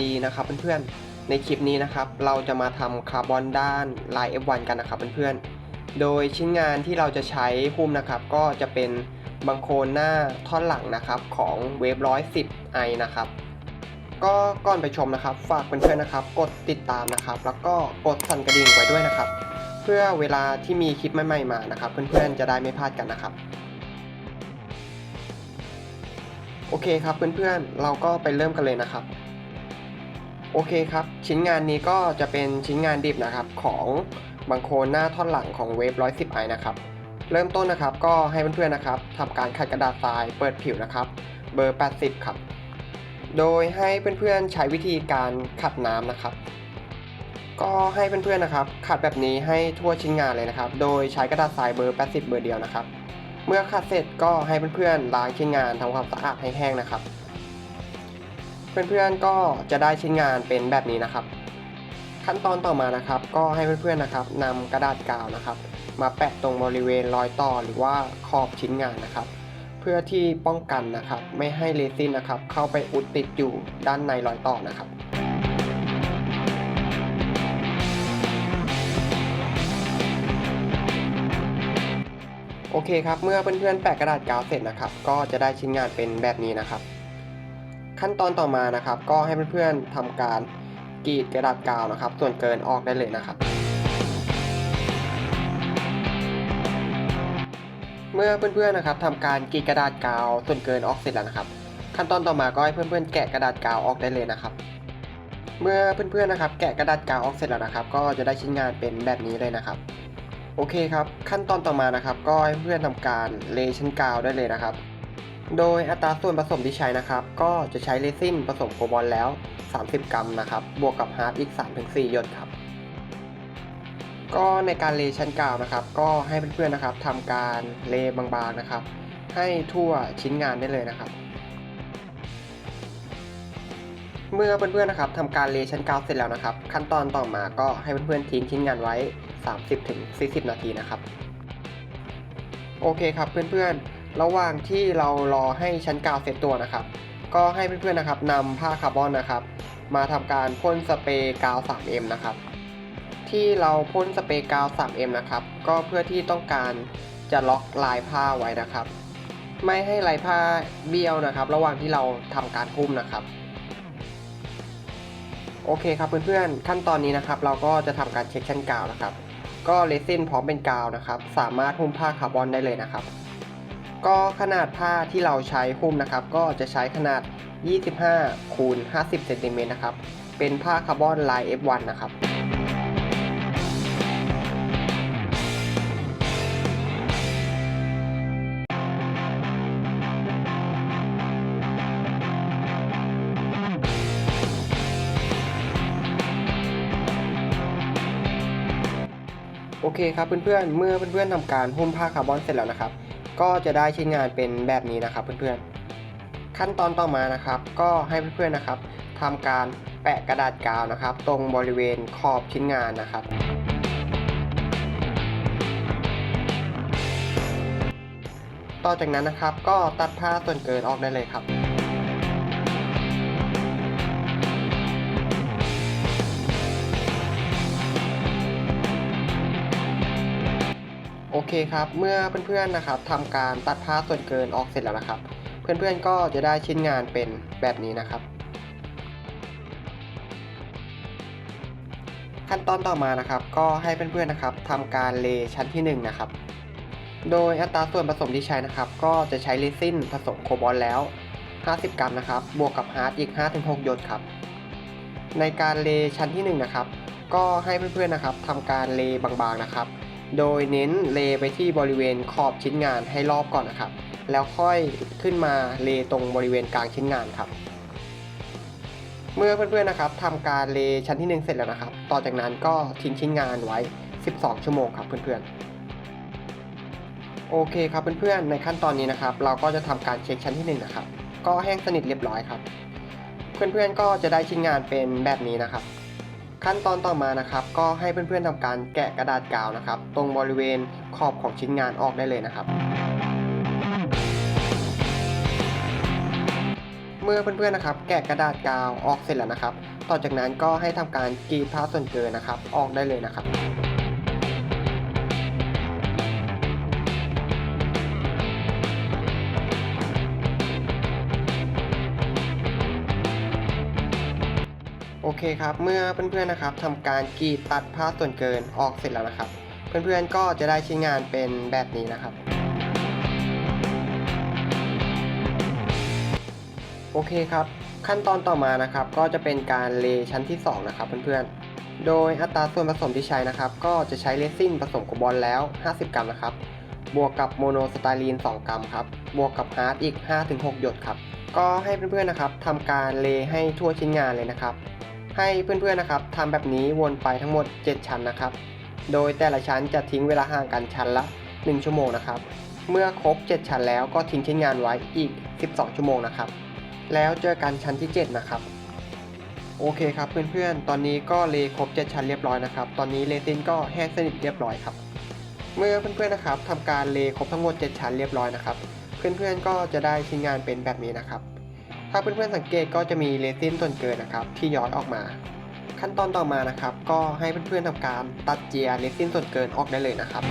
ดีนะครับเพื่อนๆ ในคลิปนี้นะครับ เราจะมาทำคาร์บอนด้านลาย F1 กันนะครับเพื่อนๆ โดยชิ้นงานที่เราจะใช้หุ้มนะครับ ก็จะเป็นบังโคลนหน้าท่อนหลังนะครับของเวฟ110ไอนะครับ ก็ก่อนไปชมนะครับ ฝากเพื่อนๆนะครับ กดติดตามนะครับ แล้วก็กดสั่นกระดิ่งไว้ด้วยนะครับ เพื่อเวลาที่มีคลิปใหม่ๆมานะครับ เพื่อนๆจะได้ไม่พลาดกันนะครับโอเคครับเพื่อนๆ เราก็ไปเริ่มกันเลยนะครับ โอเคครับ ชิ้นงานนี้ก็จะเป็นชิ้นงานดิบนะครับของบังโคนหน้าท่อนหลังของเวฟ110ไอนะครับเริ่มต้นนะครับก็ให้เพื่อนๆนะครับทำการขัดกระดาษทรายเปิดผิวนะครับเบอร์ 80 ครับ โดยให้เพื่อนๆใช้วิธีการขัดน้ำนะครับ ก็ให้เพื่อนๆนะครับ ขัดแบบนี้ให้ทั่วชิ้นงานเลยนะครับ โดยใช้กระดาษทรายเบอร์ 80 เบอร์เดียวนะครับ เมื่อขัดเสร็จก็ให้เพื่อนๆล้างชิ้นงานทำความสะอาดให้แห้งนะครับ เพื่อนๆก็จะได้ชิ้นงานเป็นแบบนี้นะครับ ขั้นตอนต่อมานะครับ ก็ให้เพื่อนๆนะครับนำกระดาษกาวนะครับ มาแปะตรงบริเวณรอยต่อหรือว่าขอบชิ้นงานนะครับ เพื่อที่ป้องกันนะครับ ไม่ให้เรซินนะครับ เข้าไปอุดติดอยู่ด้านในรอยต่อนะครับโอเคครับ เมื่อเพื่อนๆแปะกระดาษกาวเสร็จนะครับ ก็จะได้ชิ้นงานเป็นแบบนี้นะครับ ขั้นตอนต่อมานะครับ ก็ให้เพื่อนๆทำการกรีดกระดาษกาวนะครับ ส่วนเกินออกได้เลยนะครับ เมื่อเพื่อนๆนะครับทำการกรีดกระดาษกาว ส่วนเกินออกเสร็จแล้วนะครับ ขั้นตอนต่อมาก็ให้เพื่อนๆแกะกระดาษกาวออกได้เลยนะครับ เมื่อเพื่อนๆนะครับ แกะกระดาษกาวออกเสร็จแล้วนะครับ ก็จะได้ชิ้นงานเป็นแบบนี้เลยนะครับโอเคครับ ขั้นตอนต่อมานะครับ ก็ให้เพื่อนทำการเลชั้นกาวได้เลยนะครับ โดยอัตราส่วนผสมที่ใช้นะครับ ก็จะใช้เรซินผสมโคบอลแล้ว 30 กรัมนะครับ บวกกับฮาร์ดอีก 3-4 หยดครับ ก็ในการเลชั้นกาวนะครับ ก็ให้เพื่อนๆนะครับทำการเลบางๆนะครับ ให้ทั่วชิ้นงานได้เลยนะครับ เมื่อเพื่อนๆนะครับทำการเลชั้นกาวเสร็จแล้วนะครับ ขั้นตอนต่อมาก็ให้เพื่อนๆทิ้งชิ้นงานไว้ 30-40 นาทีนะครับ โอเคครับเพื่อนๆ ระหว่างที่เรารอให้ชั้นกาวเสร็จตัวนะครับ ก็ให้เพื่อนๆนะครับนำผ้าคาร์บอนนะครับ มาทำการพ่นสเปรย์กาว 3M นะครับ ที่เราพ่นสเปรย์กาว 3M นะครับ ก็เพื่อที่ต้องการจะล็อกลายผ้าไว้นะครับ ไม่ให้ลายผ้าเบี้ยวนะครับ ระหว่างที่เราทำการหุ้มนะครับ โอเคครับเพื่อนๆขั้นตอนนี้นะครับ เราก็จะทำการเช็คชั้นกาวนะครับ ก็เรซินพร้อมเป็นกาวนะครับ สามารถหุ้มผ้าคาร์บอนได้เลยนะครับ ก็ขนาดผ้าที่เราใช้หุ้มนะครับ ก็จะใช้ขนาด 25 คูณ 50 เซนติเมตรนะครับ เป็นผ้าคาร์บอนลาย F1 นะครับโอเคครับเพื่อนๆ เมื่อเพื่อนๆทำการหุ้มผ้าคาร์บอนเสร็จแล้วนะครับ ก็จะได้ชิ้นงานเป็นแบบนี้นะครับเพื่อนๆ ขั้นตอนต่อมานะครับ ก็ให้เพื่อนๆนะครับทำการแปะกระดาษกาวนะครับ ตรงบริเวณขอบชิ้นงานนะครับต่อจากนั้นนะครับก็ตัดผ้าส่วนเกินออกได้เลยครับ เคครับเมื่อเพื่อนๆนะครับทำการตัดผ้าส่วนเกินออกเสร็จแล้วนะครับ เพื่อนๆก็จะได้ชิ้นงานเป็นแบบนี้นะครับ ขั้นตอนต่อมานะครับ ก็ให้เพื่อนๆนะครับทำการเลชั้นที่1นะครับโดยอัตราส่วนผสมที่ใช้นะครับ ก็จะใช้เรซินผสมโคบอลแล้ว 50 กรัมนะครับ บวกกับฮาร์ดอีก 5-6 หยดครับ ในการเลชั้นที่1นะครับก็ให้เพื่อนๆนะครับทำการเลบางๆนะครับ โดยเน้นเลไปที่บริเวณขอบชิ้นงานให้รอบก่อนนะครับ แล้วค่อยขึ้นมาเลตรงบริเวณกลางชิ้นงานครับ เมื่อเพื่อนๆนะครับทำการเลชั้นที่ 1 เสร็จแล้วนะครับ ต่อจากนั้นก็ทิ้งชิ้นงานไว้ 12 ชั่วโมงครับเพื่อนๆโอเคครับเพื่อนๆ ในขั้นตอนนี้นะครับ เราก็จะทำการเช็คชั้นที่1นะครับ ก็แห้งสนิทเรียบร้อยครับ เพื่อนๆ ก็จะได้ชิ้นงานเป็นแบบนี้นะครับ ขั้นตอนต่อมานะครับ ก็ให้เพื่อนๆทำการแกะกระดาษกาวนะครับ ตรงบริเวณขอบของชิ้นงานออกได้เลยนะครับ เมื่อเพื่อนๆนะครับ แกะกระดาษกาวออกเสร็จแล้วนะครับ ต่อจากนั้นก็ให้ทำการกรีดผ้าส่วนเกินนะครับ ออกได้เลยนะครับ โอเคครับ เมื่อเพื่อนๆนะครับทำการกรีดตัดผ้าส่วนเกินออกเสร็จแล้วนะครับ เพื่อนๆก็จะได้ชิ้นงานเป็นแบบนี้นะครับ โอเคครับ ขั้นตอนต่อมานะครับ ก็จะเป็นการเลชั้นที่ 2 นะครับเพื่อนๆ โดยอัตราส่วนผสมที่ใช้นะครับ ก็จะใช้เรซินผสมกับบอลแล้ว 50 กรัมนะครับ บวกกับโมโนสไตรีน 2 กรัมครับ บวกกับฮาร์ดอีก 5-6 หยดครับ ก็ให้เพื่อนๆนะครับทำการเลให้ทั่วชิ้นงานเลยนะครับ ให้เพื่อนๆนะครับทำแบบนี้วนไปทั้งหมด 7 ชั้นนะครับ โดยแต่ละชั้นจะทิ้งเวลาห่างกันชั้นละ 1 ชั่วโมงนะครับ เมื่อครบ 7 ชั้นแล้วก็ทิ้งชิ้นงานไว้อีก 12 ชั่วโมงนะครับ แล้วเจอกันชั้นที่ 7 นะครับ โอเคครับเพื่อนๆ ตอนนี้ก็เลครบ 7 ชั้นเรียบร้อยนะครับ ตอนนี้เลซินก็แห้งสนิทเรียบร้อยครับ เมื่อเพื่อนๆนะครับทำการเลครบทั้งหมด 7 ชั้นเรียบร้อยนะครับ เพื่อนๆก็จะได้ชิ้นงานเป็นแบบนี้นะครับ ถ้าเพื่อนๆสังเกตก็จะมีเลซินส่วนเกินนะครับที่ย้อยออกมา ขั้นตอนต่อมานะครับ ก็ให้เพื่อนๆทำการตัดเจียเลซินส่วนเกินออกได้เลยนะครับ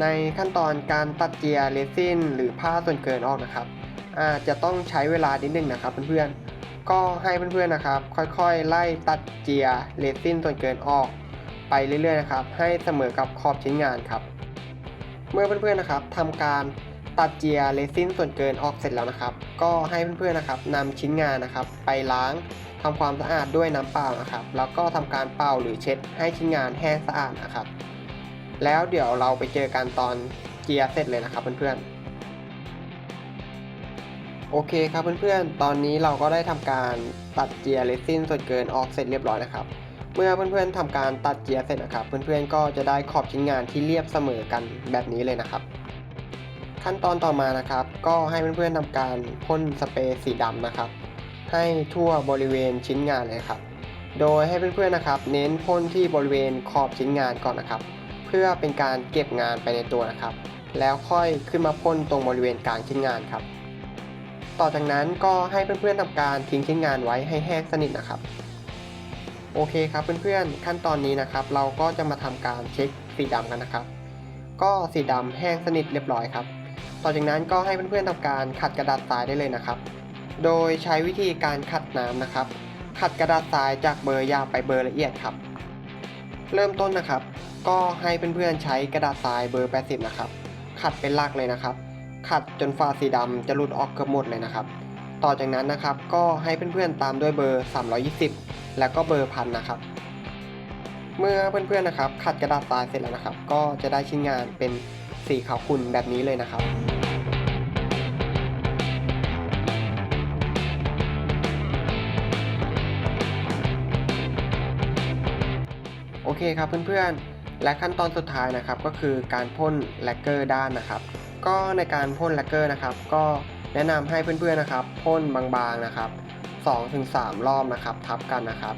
ในขั้นตอนการตัดเจียเรซินหรือผ้าส่วนเกินออกนะครับ จจะต้องใช้เวลานิดนึงนะครับเพื่อนๆ ก็ให้เพื่อนๆนะครับ ค่อยๆ ไล่ตัดเจียเรซินส่วนเกินออก ไปเรื่อยๆนะครับ ให้เสมอกับขอบชิ้นงานครับ เมื่อเพื่อนๆนะครับทำการตัดเจียเรซินส่วนเกินออกเสร็จแล้วนะครับ ก็ให้เพื่อนๆนะครับนำชิ้นงานนะครับ ไปล้างทำความสะอาดด้วยน้ำเปล่านะครับ แล้วก็ทำการเป่าหรือเช็ดให้ชิ้นงานแห้งสะอาดนะครับ แล้วเดี๋ยวเราไปเจอกันตอนเจียเสร็จเลยนะครับเพื่อนๆ โอเคครับเพื่อนๆ ตอนนี้เราก็ได้ทำการตัดเจียเรซินส่วนเกินออกเสร็จเรียบร้อยนะครับ เมื่อเพื่อนๆทำการตัดเจียเสร็จนะครับ เพื่อนๆก็จะได้ขอบชิ้นงานที่เรียบเสมอกันแบบนี้เลยนะครับ ขั้นตอนต่อมานะครับ ก็ให้เพื่อนๆทำการพ่นสเปรย์สีดำนะครับ ให้ทั่วบริเวณชิ้นงานเลยครับ โดยให้เพื่อนๆนะครับ เน้นพ่นที่บริเวณขอบชิ้นงานก่อนนะครับ เพื่อเป็นการเก็บงานไปในตัวนะครับ แล้วค่อยขึ้นมาพ่นตรงบริเวณกลางชิ้นงานครับ ต่อจากนั้นก็ให้เพื่อนๆทำการทิ้งชิ้นงานไว้ให้แห้งสนิทนะครับ โอเคครับเพื่อนๆขั้นตอนนี้นะครับ เราก็จะมาทำการเช็คสีดำกันนะครับ ก็สีดำแห้งสนิทเรียบร้อยครับ ต่อจากนั้นก็ให้เพื่อนๆทำการขัดกระดาษทรายได้เลยนะครับ โดยใช้วิธีการขัดน้ำนะครับ ขัดกระดาษทรายจากเบอร์ยาวไปเบอร์ละเอียดครับ เริ่มต้นนะครับ ก็ให้เพื่อนๆใช้กระดาษทรายเบอร์ 80 นะครับ ขัดเป็นลักเลยนะครับ ขัดจนฝาสีดำจะหลุดออกเกือบหมดเลยนะครับ ต่อจากนั้นนะครับก็ให้เพื่อนๆตามด้วยเบอร์ 320 แล้วก็เบอร์พันนะครับ เมื่อเพื่อนๆนะครับ ขัดกระดาษทรายเสร็จแล้วนะครับ ก็จะได้ชิ้นงานเป็นสีขาวขุ่นแบบนี้เลยนะครับโอเคครับเพื่อนๆ และขั้นตอนสุดท้ายนะครับก็คือการพ่นแลกเกอร์ด้านนะครับ ก็ในการพ่นแลกเกอร์นะครับ ก็แนะนำให้เพื่อนๆนะครับพ่นบางๆนะครับ2-3 รอบนะครับทับกันนะครับ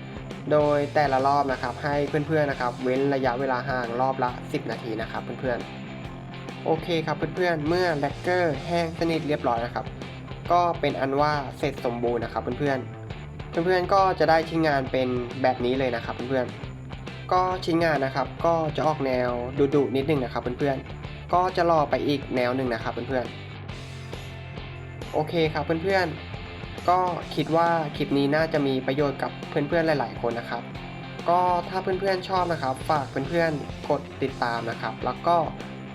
โดยแต่ละรอบนะครับให้เพื่อนๆนะครับเว้นระยะเวลาห่างรอบละ 10 นาทีนะครับเพื่อนๆโอเคครับเพื่อนๆเมื่อแลกเกอร์แห้งสนิทเรียบร้อยนะครับ ก็เป็นอันว่าเสร็จสมบูรณ์นะครับเพื่อนๆเพื่อนๆก็จะได้ชิ้นงานเป็นแบบนี้เลยนะครับเพื่อนๆก็ชิ้นงานนะครับก็จะออกแนวดุๆนิดนึงนะครับเพื่อนๆ ก็จะรอไปอีกแนวหนึ่งนะครับเพื่อนๆ โอเคครับเพื่อนๆ ก็คิดว่าคลิปนี้น่าจะมีประโยชน์กับเพื่อนๆหลาย ๆ คนนะครับ ก็ถ้าเพื่อนๆชอบนะครับ ฝากเพื่อนๆกดติดตามนะครับ แล้วก็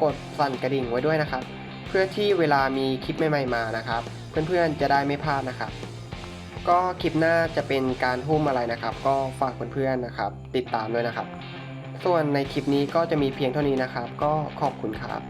กดสั่นกระดิ่งไว้ด้วยนะครับ เพื่อที่เวลามีคลิปใหม่ๆมานะครับ เพื่อนๆจะได้ไม่พลาดนะครับก็คลิปหน้าจะเป็นการหุ้มอะไรนะครับ ก็ฝากเพื่อนๆนะครับ ติดตามด้วยนะครับ ส่วนในคลิปนี้ก็จะมีเพียงเท่านี้นะครับ ก็ขอบคุณครับ